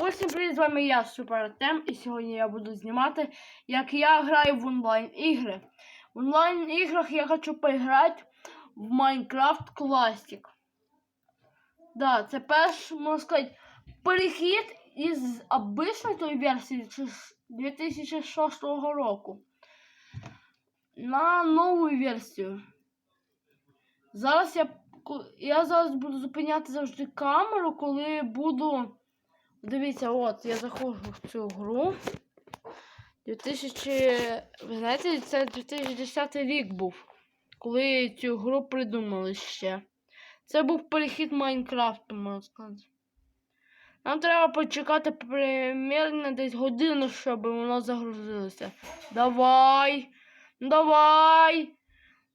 Усім привіт, з вами я, Супер Артем, і сьогодні я буду знімати, як я граю в онлайн-ігри. В онлайн-іграх я хочу поіграти в Minecraft Classic. Да, це перший, можна сказати, перехід із обичної тої версії 2006 року на нову версію. Зараз я, я зараз буду зупиняти завжди камеру, коли буду. Дивіться, от я заходжу в цю гру. 2000. Ви знаєте, це 2010 рік був, коли цю гру придумали ще. Це був перехід Майнкрафту, можна сказати. Нам треба почекати примерно десь годину, щоб воно загрузилося. Давай! Давай!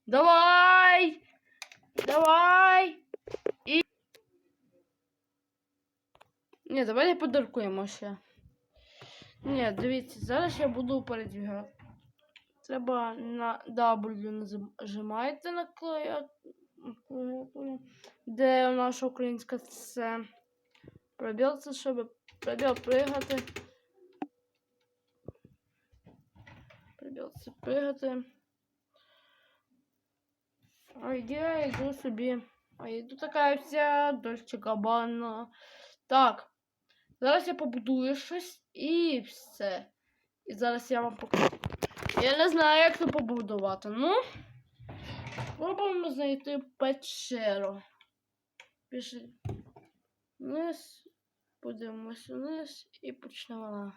Давай! Давай! Ні, давайте подаркуємо ще. Ні, дивіться, зараз я буду передвігати. Треба на W нажимаєте на клавіатурі, де наша українська це. Пробіл це, щоб пробіл пригати. Пробіл це пригати. А я йду собі. А йду така вся дощ кабана. Так. Зараз я побудую щось і все. І зараз я вам покажу. Я не знаю, як це побудувати. Ну. Спробуємо знайти печеру. Пішли. Вниз. Подивимось вниз і почнемо.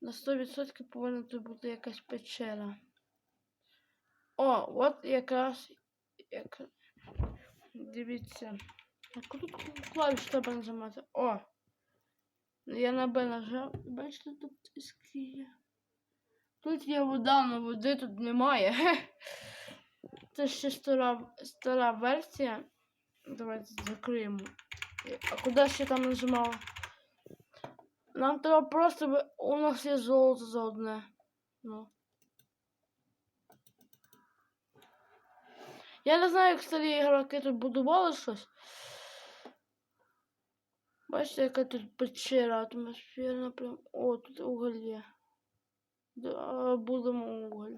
На 100% повинна тут бути якась печера. О, от якраз. Як... Дивіться. А тут клавіш треба нажимати. О! Я на Б нажав. Бачите, тут є. Тут є вода, але води тут немає. Це ще стара, стара версія. Давайте закриємо. А куди ще там нажимала? Нам треба просто. У нас є золото за одне. Ну. Я не знаю, як старі ігроки тут будували щось. Бачите, яка тут печера атмосферна прям. О, тут уголь є. Да, будемо уголь.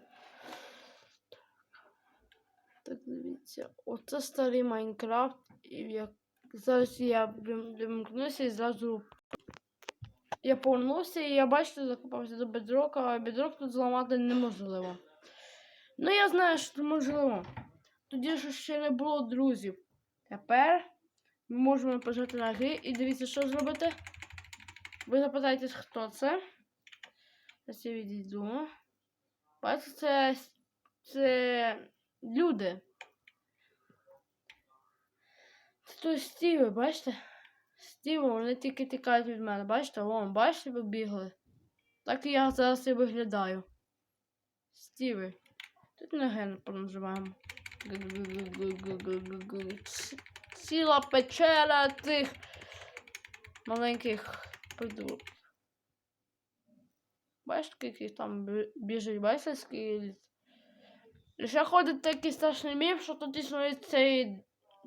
Так, дивіться. Оце старий Майнкрафт. І як... Зараз я вим- вимкнуся і зразу. Я повернувся і я бачите, закопався до бедрока, а бедрок тут зламати неможливо. Ну я знаю, що це можливо. Тоді ж ще не було друзів. Тепер ми можемо пожати на гри і дивіться, що зробити. Ви запитаєтесь, хто це. Зараз я відійду. Бачите, це, це люди. Це той Стіви, бачите? Стіви, вони тільки тікають від мене. Бачите, вон, бачите, ви бігли. Так і я зараз і виглядаю. Стіви. Тут на ген понаживаємо. Ціла печера цих маленьких придурок. Бачите, скільки там біжить, бачите, скільки. Ще ходить такий страшний міф, що тут існують ці,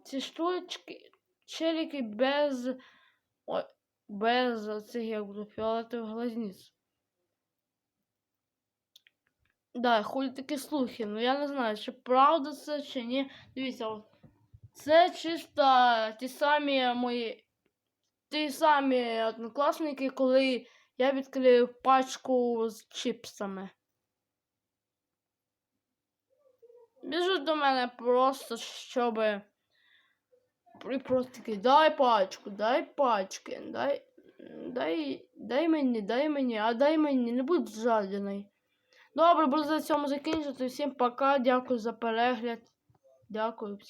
ці штучки, челіки без. Ой, без цих як буде фіолетових глазниць. Да, ходять такі слухи, ну я не знаю, чи правда це, чи ні. Дивіться, от. Це чисто ті самі мої. Ті самі однокласники, коли я відкрив пачку з чіпсами. Біжуть до мене просто, щоб. Просто такий, дай пачку, дай пачки, дай. Дай, дай мені, дай мені, а дай мені, не будь жадяний. Добре, буду за цьому закінчити. Всім пока, дякую за перегляд. Дякую всім.